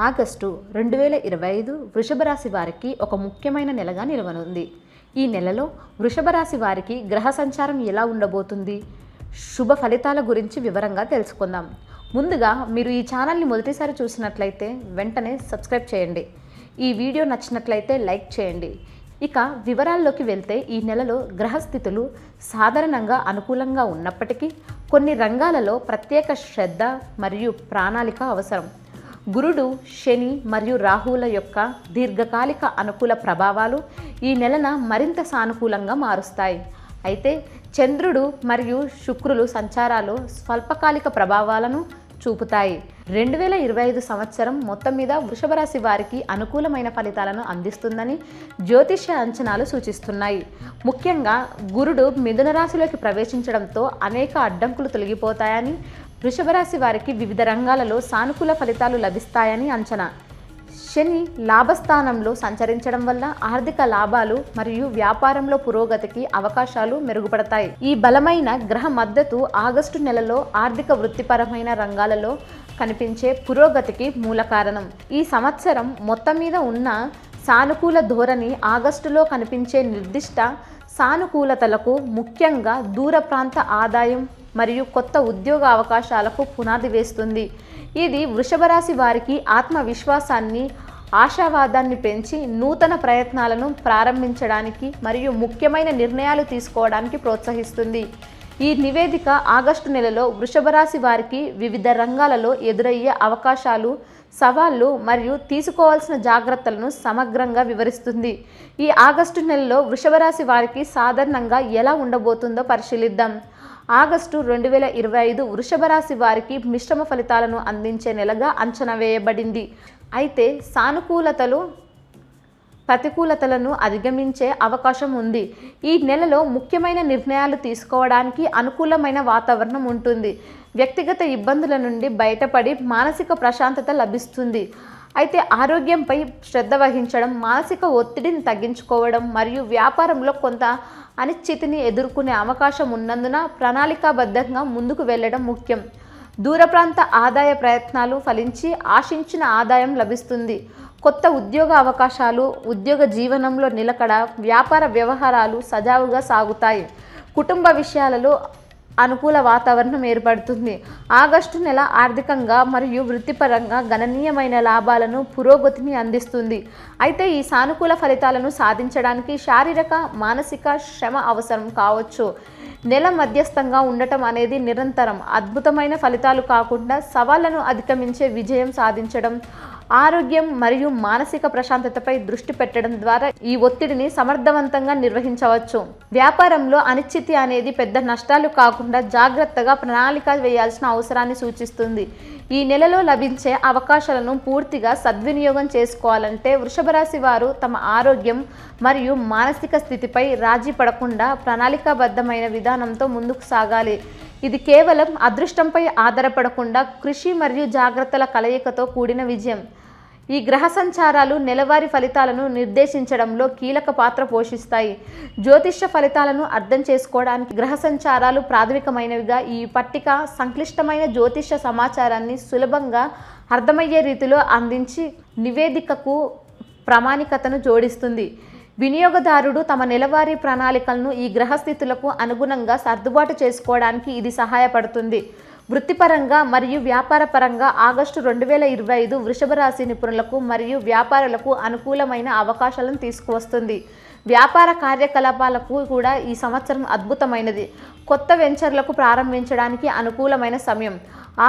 August రెండు వేల ఇరవై ఐదు వృషభ రాశి వారికి ఒక ముఖ్యమైన నెలగా నిలవనుంది. ఈ నెలలో వృషభ రాశి వారికి గ్రహ సంచారం ఎలా ఉండబోతుంది? శుభ ఫలితాల గురించి వివరంగా తెలుసుకుందాం. ముందుగా మీరు ఈ ఛానల్ని మొదటిసారి చూసినట్లయితే వెంటనే సబ్స్క్రైబ్ చేయండి. ఈ వీడియో నచ్చినట్లయితే లైక్ చేయండి. ఇక వివరాల్లోకి వెళ్తే ఈ నెలలో గ్రహస్థితులు సాధారణంగా అనుకూలంగా ఉన్నప్పటికీ కొన్ని రంగాలలో ప్రత్యేక శ్రద్ధ మరియు ప్రణాళిక అవసరం. గురుడు శని మరియు రాహువుల యొక్క దీర్ఘకాలిక అనుకూల ప్రభావాలు ఈ నెలన మరింత సానుకూలంగా మారుస్తాయి. అయితే చంద్రుడు మరియు శుక్రులు సంచారాలు స్వల్పకాలిక ప్రభావాలను చూపుతాయి. రెండు వేల ఇరవై ఐదు సంవత్సరం మొత్తం మీద వృషభ రాశి వారికి అనుకూలమైన ఫలితాలను అందిస్తుందని జ్యోతిష్య అంచనాలు సూచిస్తున్నాయి. ముఖ్యంగా గురుడు మిథున రాశిలోకి ప్రవేశించడంతో అనేక అడ్డంకులు తొలగిపోతాయని వృషభరాశి వారికి వివిధ రంగాలలో సానుకూల ఫలితాలు లభిస్తాయని అంచనా. శని లాభస్థానంలో సంచరించడం వల్ల ఆర్థిక లాభాలు మరియు వ్యాపారంలో పురోగతికి అవకాశాలు మెరుగుపడతాయి. ఈ బలమైన గ్రహ మద్దతు ఆగస్టు నెలలో ఆర్థిక వృత్తిపరమైన రంగాలలో కనిపించే పురోగతికి మూల కారణం. ఈ సంవత్సరం మొత్తం మీద ఉన్న సానుకూల ధోరణి ఆగస్టులో కనిపించే నిర్దిష్ట సానుకూలతలకు ముఖ్యంగా దూర ప్రాంత ఆదాయం మరియు కొత్త ఉద్యోగ అవకాశాలకు పునాది వేస్తుంది. ఇది వృషభ రాశి వారికి ఆత్మవిశ్వాసాన్ని ఆశావాదాన్ని పెంచి నూతన ప్రయత్నాలను ప్రారంభించడానికి మరియు ముఖ్యమైన నిర్ణయాలు తీసుకోవడానికి ప్రోత్సహిస్తుంది. ఈ నివేదిక ఆగస్టు నెలలో వృషభ రాశి వారికి వివిధ రంగాలలో ఎదురయ్యే అవకాశాలు సవాళ్ళు మరియు తీసుకోవాల్సిన జాగ్రత్తలను సమగ్రంగా వివరిస్తుంది. ఈ ఆగస్టు నెలలో వృషభ రాశి వారికి సాధారణంగా ఎలా ఉండబోతుందో పరిశీలిద్దాం. ఆగస్టు రెండు వేల ఇరవై ఐదు వృషభ రాశి వారికి మిశ్రమ ఫలితాలను అందించే నెలగా అంచనా వేయబడింది. అయితే సానుకూలతలు ప్రతికూలతలను అధిగమించే అవకాశం ఉంది. ఈ నెలలో ముఖ్యమైన నిర్ణయాలు తీసుకోవడానికి అనుకూలమైన వాతావరణం ఉంటుంది. వ్యక్తిగత ఇబ్బందుల నుండి బయటపడి మానసిక ప్రశాంతత లభిస్తుంది. అయితే ఆరోగ్యంపై శ్రద్ధ వహించడం మానసిక ఒత్తిడిని తగ్గించుకోవడం మరియు వ్యాపారంలో కొంత అనిశ్చితిని ఎదుర్కొనే అవకాశం ఉన్నందున ప్రణాళికాబద్ధంగా ముందుకు వెళ్ళడం ముఖ్యం. దూర ప్రాంత ఆదాయ ప్రయత్నాలు ఫలించి ఆశించిన ఆదాయం లభిస్తుంది. కొత్త ఉద్యోగ అవకాశాలు ఉద్యోగ జీవనంలో నిలకడ వ్యాపార వ్యవహారాలు సజావుగా సాగుతాయి. కుటుంబ విషయాలలో అనుకూల వాతావరణం ఏర్పడుతుంది. ఆగస్టు నెల ఆర్థికంగా మరియు వృత్తిపరంగా గణనీయమైన లాభాలను పురోగతిని అందిస్తుంది. అయితే ఈ సానుకూల ఫలితాలను సాధించడానికి శారీరక మానసిక శ్రమ అవసరం కావచ్చు. నెల మధ్యస్థంగా ఉండటం అనేది నిరంతరం అద్భుతమైన ఫలితాలు కాకుండా సవాళ్ళను అధిగమించే విజయం సాధించడం ఆరోగ్యం మరియు మానసిక ప్రశాంతతపై దృష్టి పెట్టడం ద్వారా ఈ ఒత్తిడిని సమర్థవంతంగా నిర్వహించవచ్చు. వ్యాపారంలో అనిశ్చితి అనేది పెద్ద నష్టాలు కాకుండా జాగ్రత్తగా ప్రణాళిక వేయాల్సిన అవసరాన్ని సూచిస్తుంది. ఈ నెలలో లభించే అవకాశాలను పూర్తిగా సద్వినియోగం చేసుకోవాలంటే వృషభ రాశి వారు తమ ఆరోగ్యం మరియు మానసిక స్థితిపై రాజీ పడకుండా ప్రణాళికాబద్ధమైన విధానంతో ముందుకు సాగాలి. ఇది కేవలం అదృష్టంపై ఆధారపడకుండా కృషి మరియు జాగ్రత్తల కలయికతో కూడిన విజయం. ఈ గ్రహ సంచారాలు నెలవారీ ఫలితాలను నిర్దేశించడంలో కీలక పాత్ర పోషిస్తాయి. జ్యోతిష్య ఫలితాలను అర్థం చేసుకోవడానికి గ్రహ సంచారాలు ప్రాథమికమైనవిగా ఈ పట్టిక సంక్లిష్టమైన జ్యోతిష్య సమాచారాన్ని సులభంగా అర్థమయ్యే రీతిలో అందించి నివేదికకు ప్రామాణికతను జోడిస్తుంది. వినియోగదారుడు తమ నెలవారీ ప్రణాళికలను ఈ గ్రహస్థితులకు అనుగుణంగా సర్దుబాటు చేసుకోవడానికి ఇది సహాయపడుతుంది. వృత్తిపరంగా మరియు వ్యాపారపరంగా ఆగస్టు రెండు వేల ఇరవై ఐదు వృషభ రాశి నిపుణులకు మరియు వ్యాపారులకు అనుకూలమైన అవకాశాలను తీసుకువస్తుంది. వ్యాపార కార్యకలాపాలకు కూడా ఈ సంవత్సరం అద్భుతమైనది. కొత్త వెంచర్లకు ప్రారంభించడానికి అనుకూలమైన సమయం.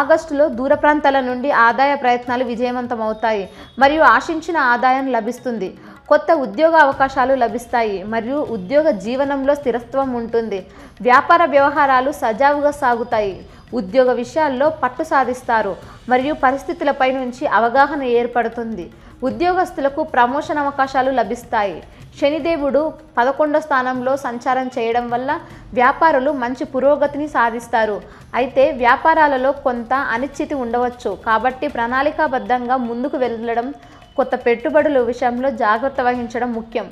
ఆగస్టులో దూర ప్రాంతాల నుండి ఆదాయ ప్రయత్నాలు విజయవంతమవుతాయి. మరియు ఆశించిన ఆదాయం లభిస్తుంది. కొత్త ఉద్యోగ అవకాశాలు లభిస్తాయి మరియు ఉద్యోగ జీవనంలో స్థిరత్వం ఉంటుంది. వ్యాపార వ్యవహారాలు సజావుగా సాగుతాయి. ఉద్యోగ విషయాల్లో పట్టు సాధిస్తారు మరియు పరిస్థితులపై నుంచి అవగాహన ఏర్పడుతుంది. ఉద్యోగస్తులకు ప్రమోషన్ అవకాశాలు లభిస్తాయి. శనిదేవుడు పదకొండో స్థానంలో సంచారం చేయడం వల్ల వ్యాపారులు మంచి పురోగతిని సాధిస్తారు. అయితే వ్యాపారాలలో కొంత అనిశ్చితి ఉండవచ్చు. కాబట్టి ప్రణాళికాబద్ధంగా ముందుకు వెళ్ళడం కొత్త పెట్టుబడుల విషయంలో జాగ్రత్త వహించడం ముఖ్యం.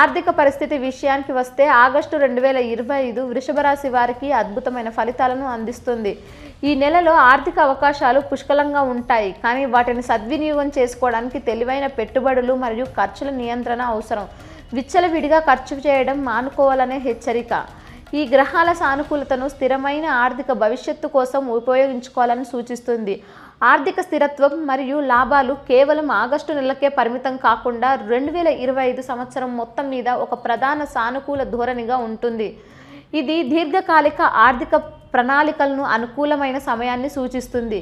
ఆర్థిక పరిస్థితి విషయానికి వస్తే ఆగస్టు రెండు వేల ఇరవై ఐదు వృషభ రాశి వారికి అద్భుతమైన ఫలితాలను అందిస్తుంది. ఈ నెలలో ఆర్థిక అవకాశాలు పుష్కలంగా ఉంటాయి కానీ వాటిని సద్వినియోగం చేసుకోవడానికి తెలివైన పెట్టుబడులు మరియు ఖర్చుల నియంత్రణ అవసరం. విచ్చలవిడిగా ఖర్చు చేయడం మానుకోవాలనే హెచ్చరిక. ఈ గ్రహాల సానుకూలతను స్థిరమైన ఆర్థిక భవిష్యత్తు కోసం ఉపయోగించుకోవాలని సూచిస్తుంది. ఆర్థిక స్థిరత్వం మరియు లాభాలు కేవలం ఆగస్టు నెలకే పరిమితం కాకుండా రెండు వేల ఇరవై ఐదు సంవత్సరం మొత్తం మీద ఒక ప్రధాన సానుకూల ధోరణిగా ఉంటుంది. ఇది దీర్ఘకాలిక ఆర్థిక ప్రణాళికలను అనుకూలమైన సమయాన్ని సూచిస్తుంది.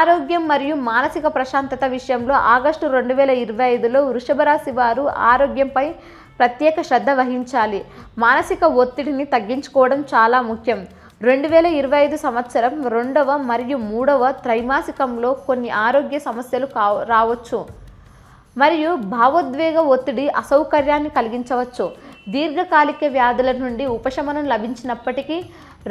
ఆరోగ్యం మరియు మానసిక ప్రశాంతత విషయంలో ఆగస్టు రెండు వేల ఇరవై ఐదులో వృషభ రాశి వారు ఆరోగ్యంపై ప్రత్యేక శ్రద్ధ వహించాలి. మానసిక ఒత్తిడిని తగ్గించుకోవడం చాలా ముఖ్యం. రెండు వేల ఇరవై ఐదు సంవత్సరం రెండవ మరియు మూడవ త్రైమాసికంలో కొన్ని ఆరోగ్య సమస్యలు కా రావచ్చు. మరియు భావోద్వేగ ఒత్తిడి అసౌకర్యాన్ని కలిగించవచ్చు. దీర్ఘకాలిక వ్యాధుల నుండి ఉపశమనం లభించినప్పటికీ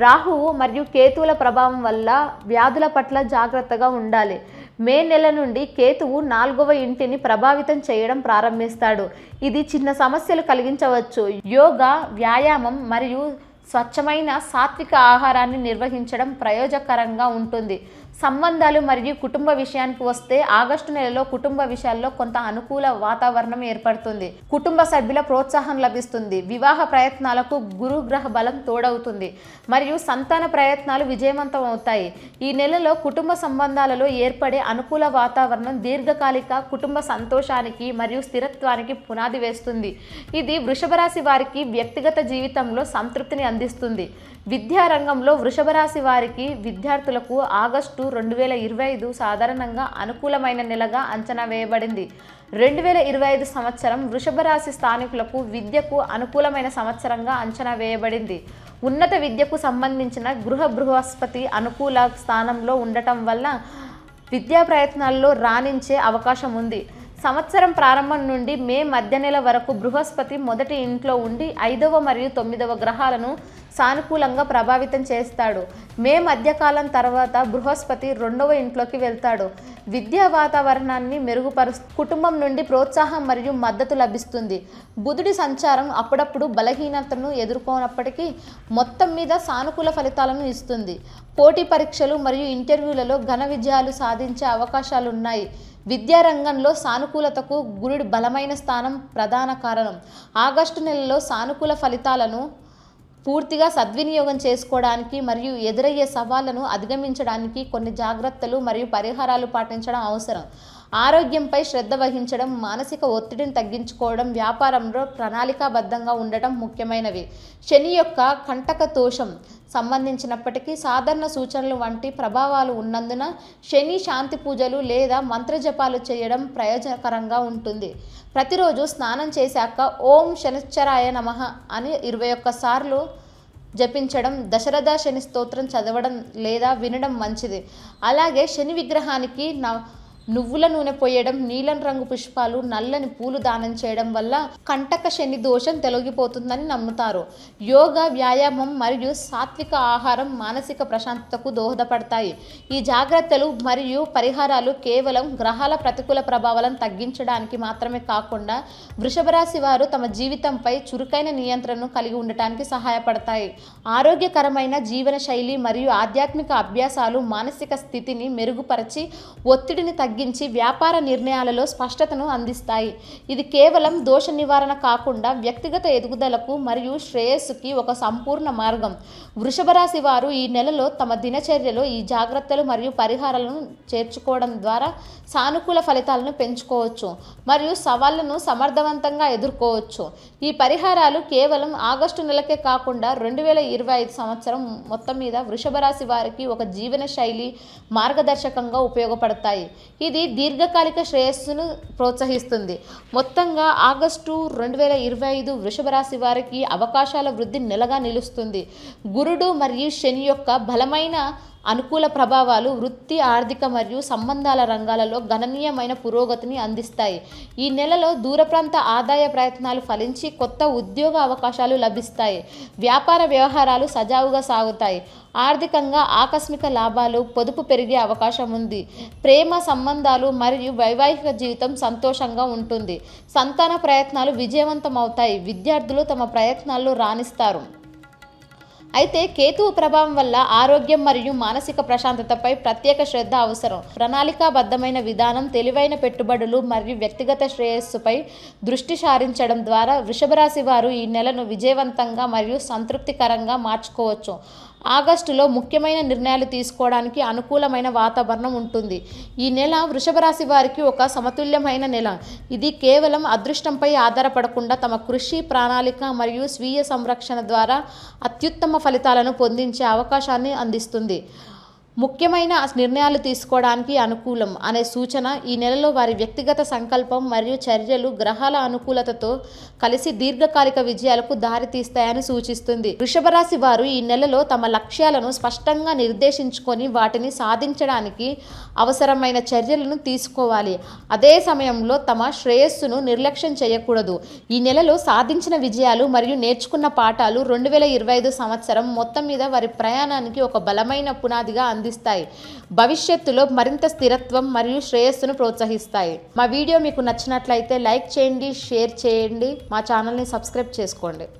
రాహువు మరియు కేతువుల ప్రభావం వల్ల వ్యాధుల పట్ల జాగ్రత్తగా ఉండాలి. మే నెల నుండి కేతువు నాలుగవ ఇంటిని ప్రభావితం చేయడం ప్రారంభిస్తాడు. ఇది చిన్న సమస్యలు కలిగించవచ్చు. యోగా వ్యాయామం మరియు స్వచ్ఛమైన సాత్విక ఆహారాన్ని నిర్వహించడం ప్రయోజకరంగా ఉంటుంది. సంబంధాలు మరియు కుటుంబ విషయానికి వస్తే ఆగస్టు నెలలో కుటుంబ విషయాల్లో కొంత అనుకూల వాతావరణం ఏర్పడుతుంది. కుటుంబ సభ్యుల ప్రోత్సాహం లభిస్తుంది. వివాహ ప్రయత్నాలకు గురుగ్రహ బలం తోడవుతుంది. మరియు సంతాన ప్రయత్నాలు విజయవంతం అవుతాయి ఈ నెలలో కుటుంబ సంబంధాలలో ఏర్పడే అనుకూల వాతావరణం దీర్ఘకాలిక కుటుంబ సంతోషానికి మరియు స్థిరత్వానికి పునాది వేస్తుంది. ఇది వృషభ రాశి వారికి వ్యక్తిగత జీవితంలో సంతృప్తిని అందిస్తుంది. విద్యారంగంలో వృషభరాశి వారికి విద్యార్థులకు ఆగస్టు రెండు వేల ఇరవై ఐదు సాధారణంగా అనుకూలమైన నెలగా అంచనా వేయబడింది. రెండు వేల ఇరవై ఐదు సంవత్సరం వృషభరాశి స్థానికులకు విద్యకు అనుకూలమైన సంవత్సరంగా అంచనా వేయబడింది. ఉన్నత విద్యకు సంబంధించిన గృహ బృహస్పతి అనుకూల స్థానంలో ఉండటం వల్ల విద్యా ప్రయత్నాల్లో రాణించే అవకాశం ఉంది. సంవత్సరం ప్రారంభం నుండి మే మధ్య నెల వరకు బృహస్పతి మొదటి ఇంట్లో ఉండి ఐదవ మరియు తొమ్మిదవ గ్రహాలను సానుకూలంగా ప్రభావితం చేస్తాడు. మే మధ్యకాలం తర్వాత బృహస్పతి రెండవ ఇంట్లోకి వెళ్తాడు. విద్యా వాతావరణాన్ని మెరుగుపరు కుటుంబం నుండి ప్రోత్సాహం మరియు మద్దతు లభిస్తుంది. బుధుడి సంచారం అప్పుడప్పుడు బలహీనతను ఎదుర్కొన్నప్పటికీ మొత్తం మీద సానుకూల ఫలితాలను ఇస్తుంది. పోటీ పరీక్షలు మరియు ఇంటర్వ్యూలలో ఘన విజయాలు సాధించే అవకాశాలు ఉన్నాయి విద్యారంగంలో సానుకూలతకు గురుడి బలమైన స్థానం ప్రధాన కారణం. ఆగస్టు నెలలో సానుకూల ఫలితాలను పూర్తిగా సద్వినియోగం చేసుకోవడానికి మరియు ఎదురయ్యే సవాళ్ళను అధిగమించడానికి కొన్ని జాగ్రత్తలు మరియు పరిహారాలు పాటించడం అవసరం. ఆరోగ్యంపై శ్రద్ధ వహించడం మానసిక ఒత్తిడిని తగ్గించుకోవడం వ్యాపారంలో ప్రణాళికాబద్ధంగా ఉండటం ముఖ్యమైనవి. శని యొక్క కంటక దోషం సంబంధించినప్పటికీ సాధారణ సూచనలు వంటి ప్రభావాలు ఉన్నందున శని శాంతి పూజలు లేదా మంత్రజపాలు చేయడం ప్రయోజనకరంగా ఉంటుంది. ప్రతిరోజు స్నానం చేశాక ఓం శనిశ్చరాయ నమః అని ఇరవై ఒక్క సార్లు జపించడం దశరథ శని స్తోత్రం చదవడం లేదా వినడం మంచిది. అలాగే శని విగ్రహానికి నవ నువ్వుల నూనె పోయడం నీలం రంగు పుష్పాలు నల్లని పూలు దానం చేయడం వల్ల కంటక శని దోషం తొలగిపోతుందని నమ్ముతారు. యోగా వ్యాయామం మరియు సాత్విక ఆహారం మానసిక ప్రశాంతతకు దోహదపడతాయి. ఈ జాగ్రత్తలు మరియు పరిహారాలు కేవలం గ్రహాల ప్రతికూల ప్రభావాలను తగ్గించడానికి మాత్రమే కాకుండా వృషభరాశి వారు తమ జీవితంపై చురుకైన నియంత్రణను కలిగి ఉండటానికి సహాయపడతాయి. ఆరోగ్యకరమైన జీవన శైలి మరియు ఆధ్యాత్మిక అభ్యాసాలు మానసిక స్థితిని మెరుగుపరిచి ఒత్తిడిని తగ్గి తగ్గించి వ్యాపార నిర్ణయాలలో స్పష్టతను అందిస్తాయి. ఇది కేవలం దోష నివారణ కాకుండా వ్యక్తిగత ఎదుగుదలకు మరియు శ్రేయస్సుకి ఒక సంపూర్ణ మార్గం. వృషభరాశి వారు ఈ నెలలో తమ దినచర్యలో ఈ జాగ్రత్తలు మరియు పరిహారాలను చేర్చుకోవడం ద్వారా సానుకూల ఫలితాలను పెంచుకోవచ్చు మరియు సవాళ్ళను సమర్థవంతంగా ఎదుర్కోవచ్చు. ఈ పరిహారాలు కేవలం ఆగస్టు నెలకే కాకుండా రెండు వేల ఇరవై ఐదు సంవత్సరం మొత్తం మీద వృషభరాశి వారికి ఒక జీవన శైలి మార్గదర్శకంగా ఉపయోగపడతాయి. ఇది దీర్ఘకాలిక శ్రేయస్సును ప్రోత్సహిస్తుంది. మొత్తంగా ఆగస్టు రెండు వేల ఇరవై ఐదు వృషభ రాశి వారికి అవకాశాల వృద్ధి నెలగా నిలుస్తుంది. గురుడు మరియు శని యొక్క బలమైన అనుకూల ప్రభావాలు వృత్తి ఆర్థిక మరియు సంబంధాల రంగాలలో గణనీయమైన పురోగతిని అందిస్తాయి. ఈ నెలలో దూర ప్రాంత ఆదాయ ప్రయత్నాలు ఫలించి కొత్త ఉద్యోగ అవకాశాలు లభిస్తాయి. వ్యాపార వ్యవహారాలు సజావుగా సాగుతాయి. ఆర్థికంగా ఆకస్మిక లాభాలు పొదుపు పెరిగే అవకాశం ఉంది. ప్రేమ సంబంధాలు మరియు వైవాహిక జీవితం సంతోషంగా ఉంటుంది. సంతాన ప్రయత్నాలు విజయవంతమవుతాయి. విద్యార్థులు తమ ప్రయత్నాల్లో రాణిస్తారు. అయితే కేతువు ప్రభావం వల్ల ఆరోగ్యం మరియు మానసిక ప్రశాంతతపై ప్రత్యేక శ్రద్ధ అవసరం. ప్రణాళికాబద్ధమైన విధానం తెలివైన పెట్టుబడులు మరియు వ్యక్తిగత శ్రేయస్సుపై దృష్టి సారించడం ద్వారా వృషభరాశి వారు ఈ నెలను విజయవంతంగా మరియు సంతృప్తికరంగా మార్చుకోవచ్చు. ఆగస్టులో ముఖ్యమైన నిర్ణయాలు తీసుకోవడానికి అనుకూలమైన వాతావరణం ఉంటుంది. ఈ నెల వృషభ రాశి వారికి ఒక సమతుల్యమైన నెల. ఇది కేవలం అదృష్టంపై ఆధారపడకుండా తమ కృషి ప్రణాళిక మరియు స్వీయ సంరక్షణ ద్వారా అత్యుత్తమ ఫలితాలను పొందించే అవకాశాన్ని అందిస్తుంది. ముఖ్యమైన నిర్ణయాలు తీసుకోవడానికి అనుకూలం అనే సూచన ఈ నెలలో వారి వ్యక్తిగత సంకల్పం మరియు చర్యలు గ్రహాల అనుకూలతతో కలిసి దీర్ఘకాలిక విజయాలకు దారితీస్తాయని సూచిస్తుంది. వృషభరాశి వారు ఈ నెలలో తమ లక్ష్యాలను స్పష్టంగా నిర్దేశించుకొని వాటిని సాధించడానికి అవసరమైన చర్యలను తీసుకోవాలి. అదే సమయంలో తమ శ్రేయస్సును నిర్లక్ష్యం చేయకూడదు. ఈ నెలలో సాధించిన విజయాలు మరియు నేర్చుకున్న పాఠాలు రెండు వేల ఇరవై ఐదు సంవత్సరం మొత్తం మీద వారి ప్రయాణానికి ఒక బలమైన పునాదిగా అంది అందిస్తాయి. భవిష్యత్తులో మరింత స్థిరత్వం మరియు శ్రేయస్సును ప్రోత్సహిస్తాయి. మా వీడియో మీకు నచ్చినట్లయితే లైక్ చేయండి షేర్ చేయండి. మా ఛానల్ని సబ్స్క్రైబ్ చేసుకోండి.